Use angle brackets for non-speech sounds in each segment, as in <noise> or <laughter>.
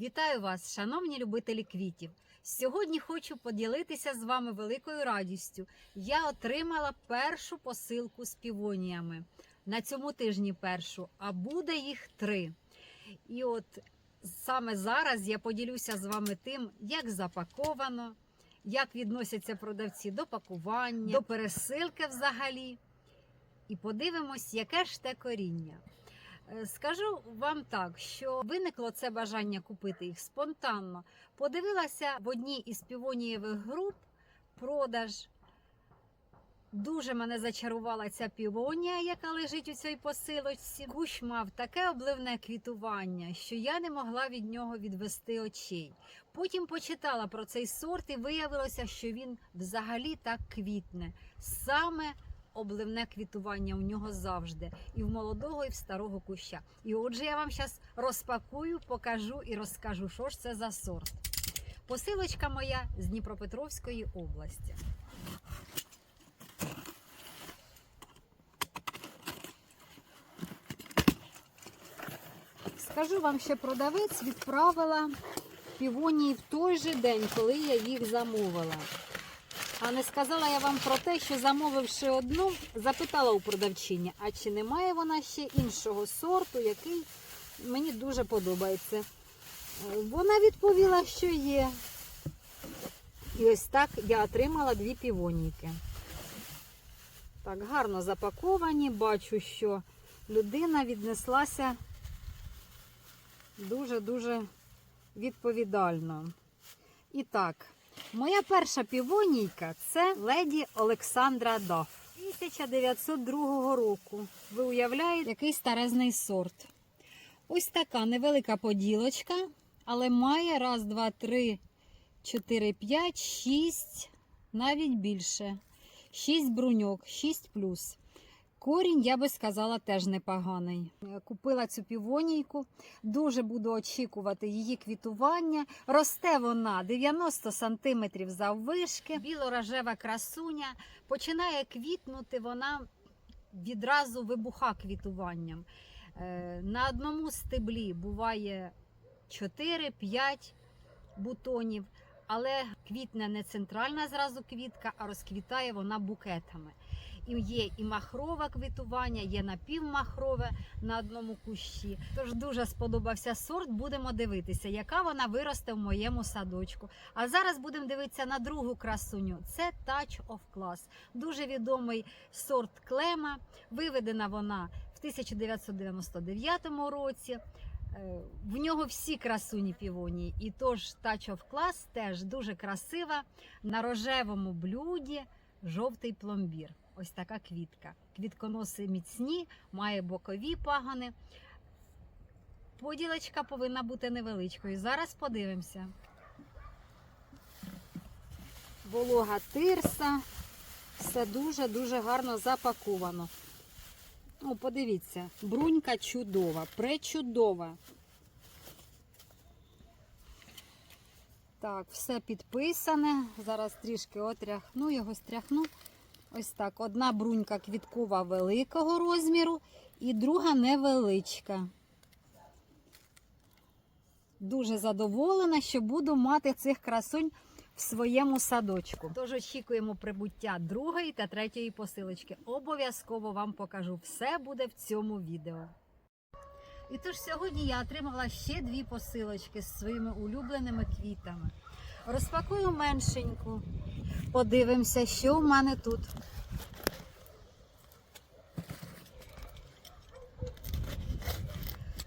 Вітаю вас, шановні любителі квітів. Сьогодні хочу поділитися з вами великою радістю. Я отримала першу посилку з півоніями. На цьому тижні першу, а буде їх три. І от саме зараз я поділюся з вами тим, як запаковано, як відносяться продавці до пакування, до пересилки взагалі. І подивимось, яке ж те коріння. Е, Скажу вам так, що виникло це бажання купити їх спонтанно. Подивилася в одній із півонієвих груп продаж. Дуже мене зачарувала ця півонія, яка лежить у цій посилочці. Кущ мав таке обливне квітування, що я не могла від нього відвести очей. Потім почитала про цей сорт і виявилося, що він взагалі так квітне. Саме обливне квітування у нього завжди, і в молодого, і в старого куща. І отже, я вам зараз розпакую, покажу і розкажу, що ж це за сорт. Посилочка моя з Дніпропетровської області. Скажу вам, що продавець відправила півонії в той же день, коли я їх замовила. А не сказала я вам про те, що замовивши одну, запитала у продавчині, а чи немає вона ще іншого сорту, який мені дуже подобається. Вона відповіла, що є. І ось так я отримала дві півоніки. Так, гарно запаковані. Бачу, що людина віднеслася дуже-дуже відповідально. І так, моя перша півонійка це леді Олександра Даф 1902 року. Ви уявляєте, який старезний сорт. Ось така невелика поділочка, але має раз, два, три, чотири, п'ять, шість, навіть більше. Шість бруньок, шість плюс. Корінь, я би сказала, теж непоганий. Е, Купила цю півонійку, дуже буду очікувати її квітування. Росте вона 90 см заввишки, біло-рожева красуня. Починає квітнути вона відразу вибуха квітуванням. Е, На одному стеблі буває 4-5 бутонів, але квітне не центральна зразу квітка, а розквітає вона букетами. І є і махрове квітування, є напівмахрове на одному кущі. Тож дуже сподобався сорт. Будемо дивитися, яка вона виросте в моєму садочку. А зараз будемо дивитися на другу красуню. Це Touch of Class. Дуже відомий сорт клема. Виведена вона в 1999 році. Е, В нього всі красуні півонії. І тож Touch of Class теж дуже красива на рожевому блюді жовтий пломбір. Ось така квітка. Квітконоси міцні, має бокові пагони. Поділочка повинна бути невеличкою. Зараз подивимося. Волога тирса. Все дуже-дуже гарно запаковано. Ну, подивіться, брунька чудова, пречудова. Так, все підписане. Зараз трішки отряхну, його стряхну. Ось так. Одна брунька квіткова великого розміру і друга невеличка. Дуже задоволена, що буду мати цих красунь в своєму садочку. Тож очікуємо прибуття другої та третьої посилочки. Обов'язково вам покажу. Все буде в цьому відео. І тож сьогодні я отримала ще дві посилочки з своїми улюбленими квітами. Розпакую меншеньку. Подивимося, що в мене тут.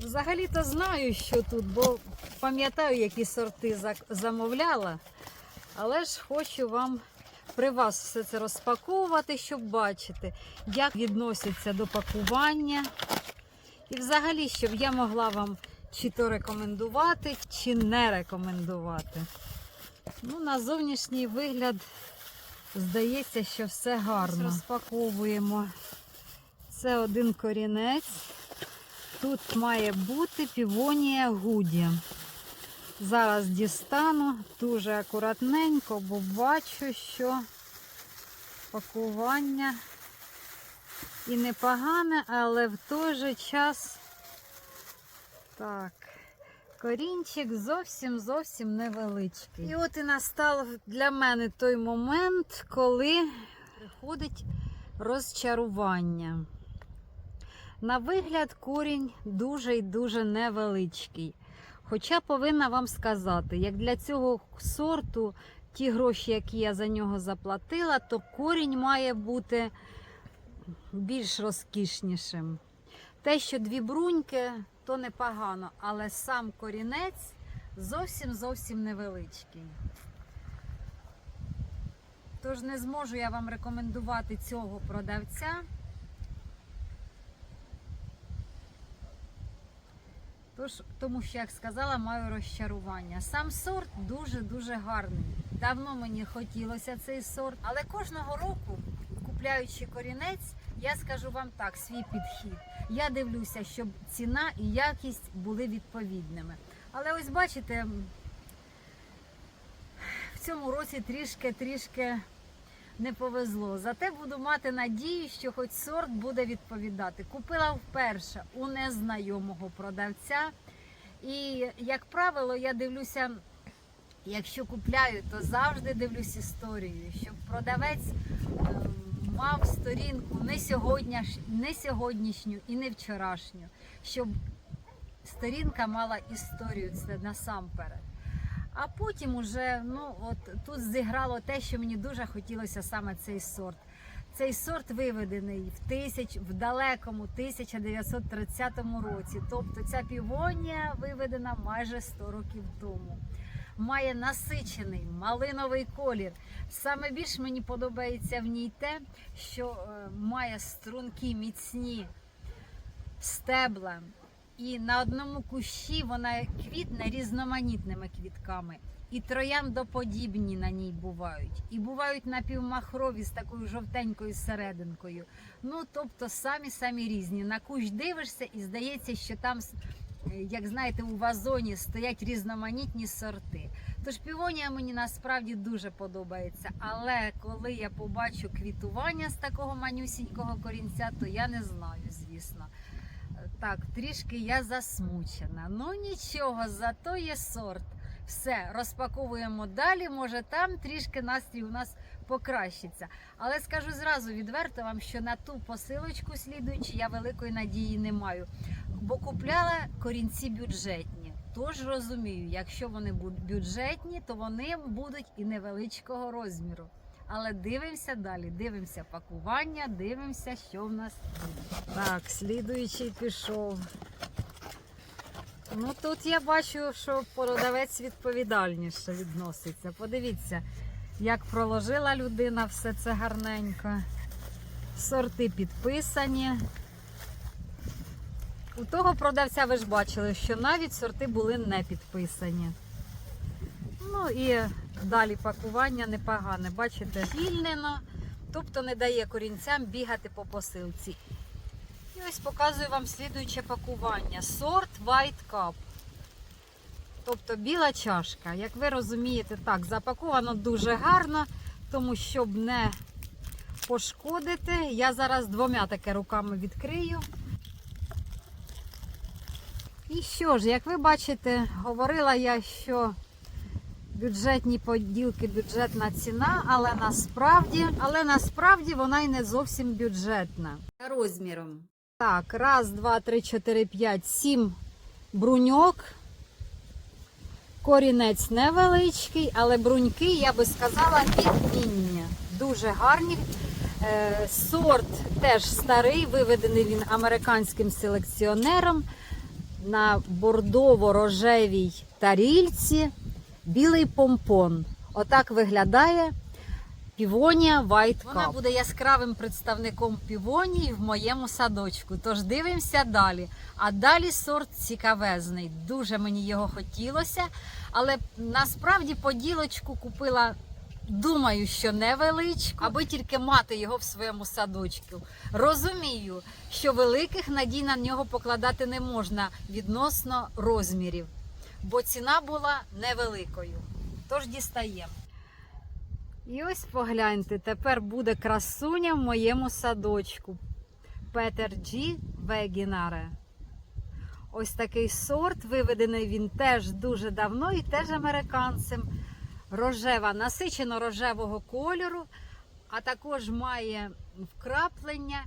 Взагалі-то знаю, що тут, бо пам'ятаю, які сорти замовляла, але ж хочу вам при вас все це розпаковувати, щоб бачити, як відносяться до пакування. І взагалі, щоб я могла вам чи то рекомендувати, чи не рекомендувати. Ну, на зовнішній вигляд здається, що все гарно. Розпаковуємо. Це один корінець. Тут має бути півонія гуді. Зараз дістану дуже акуратненько, бо бачу, що пакування і непогане, але в той же час так, Корінчик зовсім зовсім невеличкий. І от і настав для мене той момент, коли приходить розчарування. На вигляд, корінь дуже і дуже невеличкий. Хоча повинна вам сказати, як для цього сорту ті гроші, які я за нього заплатила, то корінь має бути більш розкішнішим. Те, що дві бруньки, то непогано, але сам корінець зовсім зовсім невеличкий. Тож не зможу я вам рекомендувати цього продавця. Тож, тому що, як сказала, маю розчарування. Сам сорт дуже-дуже гарний. Давно мені хотілося цей сорт, але кожного року, купляючи корінець, я скажу вам так, свій підхід. Я дивлюся, щоб ціна і якість були відповідними. Але ось бачите, в цьому році трішки-трішки не повезло. Зате буду мати надію, що хоч сорт буде відповідати. Купила вперше у незнайомого продавця. І, як правило, я дивлюся, якщо купляю, то завжди дивлюсь історію, щоб продавець е, мав сторінку не, сьогоднішню, не сьогоднішню і не вчорашню, щоб сторінка мала історію, це насамперед. А потім уже ну от тут зіграло те, що мені дуже хотілося саме цей сорт. Цей сорт виведений в тисяч в далекому 1930 році. Тобто ця півонія виведена майже 100 років тому. Має насичений малиновий колір. Саме більш мені подобається в ній те, що е, має струнки міцні стебла. І на одному кущі вона квітне різноманітними квітками. І трояндоподібні на ній бувають. І бувають напівмахрові з такою жовтенькою серединкою. Ну, тобто самі самі різні. На кущ дивишся і здається, що там, як знаєте, у вазоні стоять різноманітні сорти. Тож півонія мені насправді дуже подобається. Але коли я побачу квітування з такого манюсінького корінця, то я не знаю, звісно. Так, трішки я засмучена. Ну нічого, зато є сорт. Все, розпаковуємо далі. Може, там трішки настрій у нас покращиться. Але скажу зразу відверто вам, що на ту посилочку слідуючи, я великої надії не маю. Бо купляла корінці бюджетні. Тож розумію, якщо вони бюджетні, то вони будуть і невеличкого розміру. Але дивимося далі, дивимося пакування, дивимося, що в нас буде. Так, слідуючий пішов. Ну тут я бачу, що продавець відповідальніше відноситься. Подивіться, як проложила людина все це гарненько. Сорти підписані. У того продавця ви ж бачили, що навіть сорти були не підписані. Ну і далі пакування непогане. Бачите, щільнено, тобто не дає корінцям бігати по посилці. І ось показую вам слідуюче пакування. Сорт White Cup. Тобто біла чашка. Як ви розумієте, так, запаковано дуже гарно, тому щоб не пошкодити, я зараз двома таке руками відкрию. І що ж, як ви бачите, говорила я, що бюджетні поділки, бюджетна ціна, але насправді, але насправді вона й не зовсім бюджетна. Розміром. Так, раз, два, три, чотири, п'ять, сім бруньок. Корінець невеличкий, але бруньки, я би сказала, відмінні. Дуже гарні. Е, Сорт теж старий, виведений він американським селекціонером на бордово-рожевій тарільці. Білий помпон. Отак виглядає півонія White Cup. Вона буде яскравим представником півонії в моєму садочку. Тож дивимося далі. А далі сорт цікавезний. Дуже мені його хотілося. Але насправді поділочку купила. Думаю, що невеличку, аби тільки мати його в своєму садочку. Розумію, що великих надій на нього покладати не можна відносно розмірів, бо ціна була невеликою. Тож дістаємо. І ось погляньте, тепер буде красуня в моєму садочку. Петер Джі Вегінаре. ось такий сорт. Виведений він теж дуже давно і теж американцем. Рожева, насичено рожевого кольору, а також має вкраплення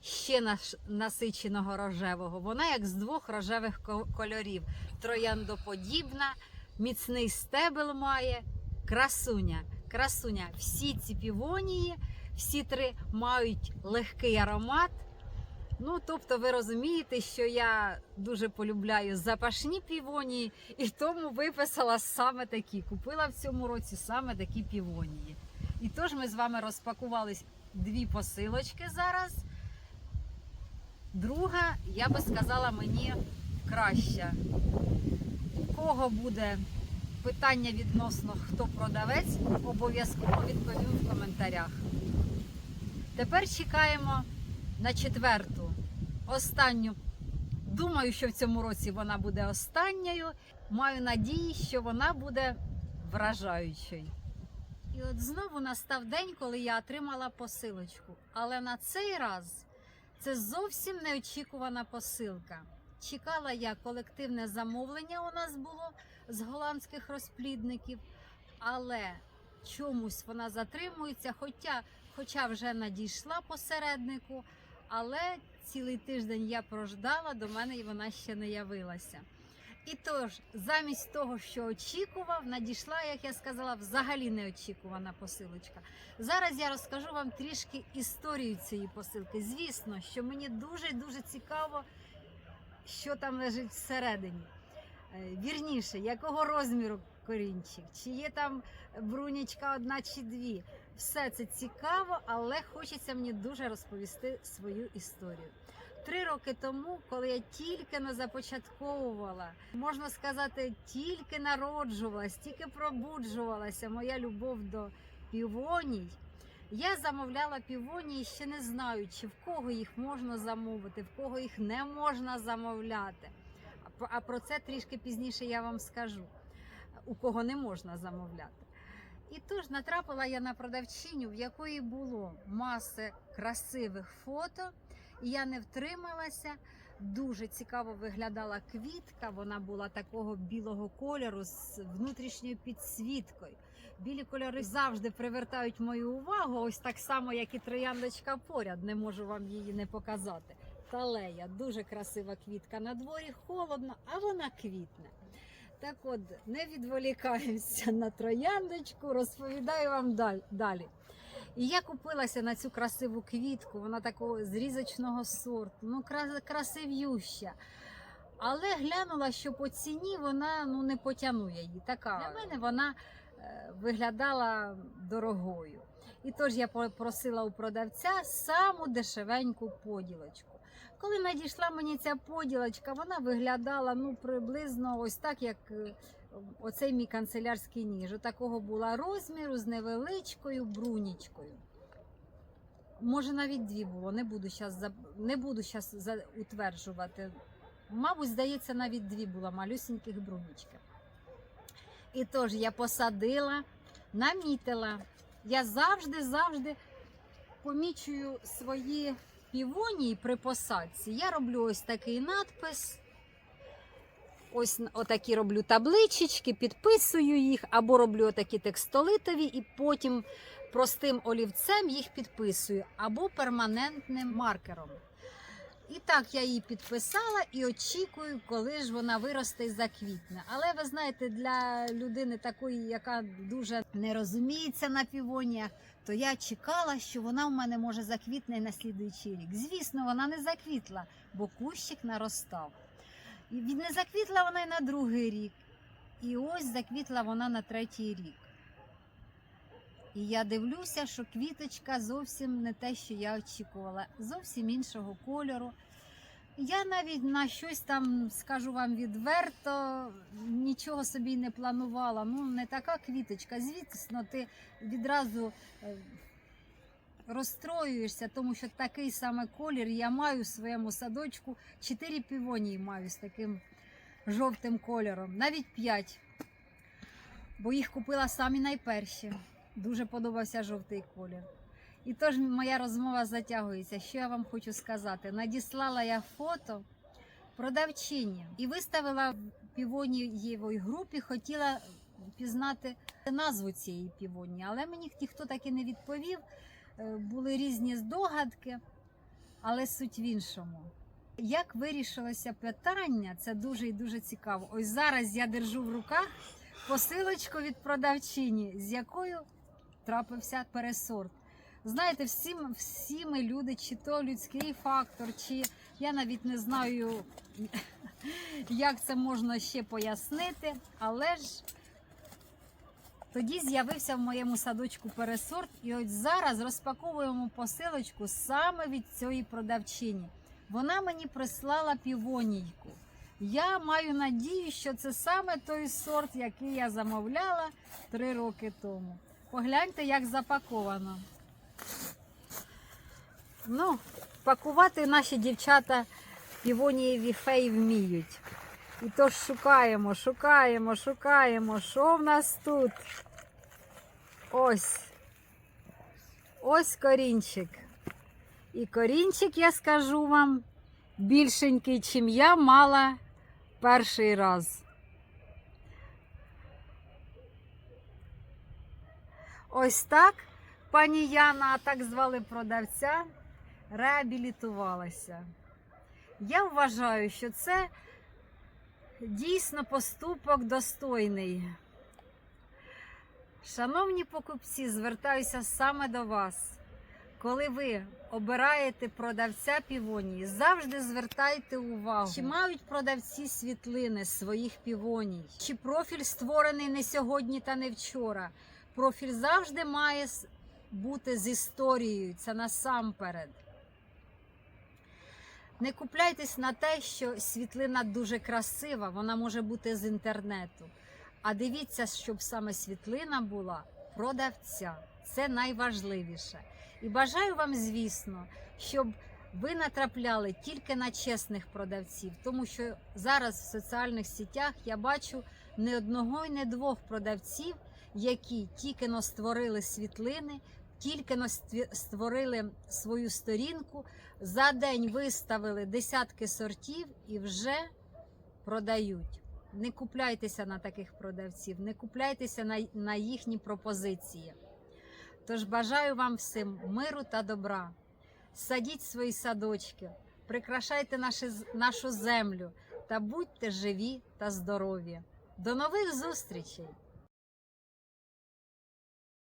ще насиченого рожевого. Вона як з двох рожевих кольорів. Трояндоподібна, міцний стебел має, красуня. Красуня. Всі ці півонії, всі три мають легкий аромат. Ну, тобто, ви розумієте, що я дуже полюбляю запашні півонії, і тому виписала саме такі. Купила в цьому році саме такі півонії. І тож ми з вами розпакували дві посилочки зараз. Друга, я би сказала, мені краща. У кого буде питання відносно хто продавець, обов'язково відповім в коментарях. Тепер чекаємо на четверту, останню. Думаю, що в цьому році вона буде останньою. Маю надії, що вона буде вражаючою. І от знову настав день, коли я отримала посилочку. Але на цей раз це зовсім неочікувана посилка. Чекала я колективне замовлення у нас було з голландських розплідників, але чомусь вона затримується, хоча, хоча вже надійшла посереднику, але цілий тиждень я прождала, до мене і вона ще не явилася. І тож, замість того, що очікував, надійшла, як я сказала, взагалі неочікувана посилочка. Зараз я розкажу вам трішки історію цієї посилки. Звісно, що мені дуже дуже цікаво, що там лежить всередині. Е, Вірніше, якого розміру корінчик, чи є там брунячка одна чи дві. Все це цікаво, але хочеться мені дуже розповісти свою історію. Три роки тому, коли я тільки не започатковувала, можна сказати, тільки народжувалась, тільки пробуджувалася моя любов до півоній. Я замовляла півонії, ще не знаючи, в кого їх можна замовити, в кого їх не можна замовляти. А про- це трішки пізніше я вам скажу, у кого не можна замовляти. І тож натрапила я на продавчиню, в якої було маси красивих фото, і я не втрималася. Дуже цікаво виглядала квітка. Вона була такого білого кольору з внутрішньою підсвіткою. Білі кольори завжди привертають мою увагу, ось так само, як і трояндочка поряд. Не можу вам її не показати. Талея, дуже красива квітка. На дворі холодно, а вона квітне. Так от, не відволікаємося на трояндочку, розповідаю вам далі. І я купилася на цю красиву квітку, вона такого зрізочного сорту, ну красивюща. Але глянула, що по ціні вона ну, не потягнує її. Така для мене вона е, виглядала дорогою. І тож я попросила у продавця саму дешевеньку поділочку. Коли надійшла мені ця поділочка, вона виглядала ну, приблизно ось так, як е, оцей мій канцелярський ніж. Такого була розміру з невеличкою брунічкою. Може, навіть дві було, не буду зараз не буду щас за- утверджувати. Мабуть, здається, навіть дві було малюсіньких брунічки. І тож я посадила, намітила. Я завжди, завжди помічую свої півонії при посадці. Я роблю ось такий надпис. Ось отакі роблю табличечки, підписую їх, або роблю отакі текстолитові, і потім простим олівцем їх підписую, або перманентним маркером. І так я її підписала і очікую, коли ж вона виросте і заквітне. Але ви знаєте, для людини такої, яка дуже не розуміється на півоніях, то я чекала, що вона в мене може заквітне на слідуючий рік. Звісно, вона не заквітла, бо кущик наростав. І не заквітла вона й на другий рік. І ось заквітла вона на третій рік. І я дивлюся, що квіточка зовсім не те, що я очікувала, зовсім іншого кольору. Я навіть на щось там, скажу вам відверто, нічого собі не планувала. Ну, не така квіточка. Звісно, ти відразу е, розстроюєшся, тому що такий саме колір я маю в своєму садочку. Чотири півонії маю з таким жовтим кольором, навіть п'ять. Бо їх купила самі найперші. Дуже подобався жовтий колір. І тож моя розмова затягується. Що я вам хочу сказати? Надіслала я фото продавчині і виставила в півонієвій групі, хотіла пізнати назву цієї півонії, але мені ніхто так і не відповів. Е, Були різні здогадки, але суть в іншому. Як вирішилося питання, це дуже і дуже цікаво. Ось зараз я держу в руках посилочку від продавчині, з якою трапився пересорт. Знаєте, всі, всі ми люди, чи то людський фактор, чи я навіть не знаю, <laughs> як це можна ще пояснити, але ж тоді з'явився в моєму садочку пересорт, і ось зараз розпаковуємо посилочку саме від цієї продавчині. Вона мені прислала півонійку. Я маю надію, що це саме той сорт, який я замовляла три роки тому. Погляньте, як запаковано. Ну, пакувати наші дівчата півонієві феї вміють. І тож шукаємо, шукаємо, шукаємо. Що в нас тут? Ось. Ось корінчик. І корінчик, я скажу вам, більшенький, чим я мала перший раз. Ось так пані Яна, так звали продавця, реабілітувалася. Я вважаю, що це дійсно поступок достойний. Шановні покупці, звертаюся саме до вас. Коли ви обираєте продавця півонії, завжди звертайте увагу, чи мають продавці світлини своїх півоній, чи профіль створений не сьогодні та не вчора. Профіль завжди має бути з історією, це насамперед. Не купляйтесь на те, що світлина дуже красива, вона може бути з інтернету. А дивіться, щоб саме світлина була продавця. Це найважливіше. І бажаю вам, звісно, щоб ви натрапляли тільки на чесних продавців, тому що зараз в соціальних сітях я бачу не одного і не двох продавців, які тільки но створили світлини, тільки но створили свою сторінку, за день виставили десятки сортів і вже продають. Не купляйтеся на таких продавців, не купляйтеся на, на їхні пропозиції. Тож бажаю вам всім миру та добра. Садіть свої садочки, прикрашайте наші, нашу землю та будьте живі та здорові. До нових зустрічей!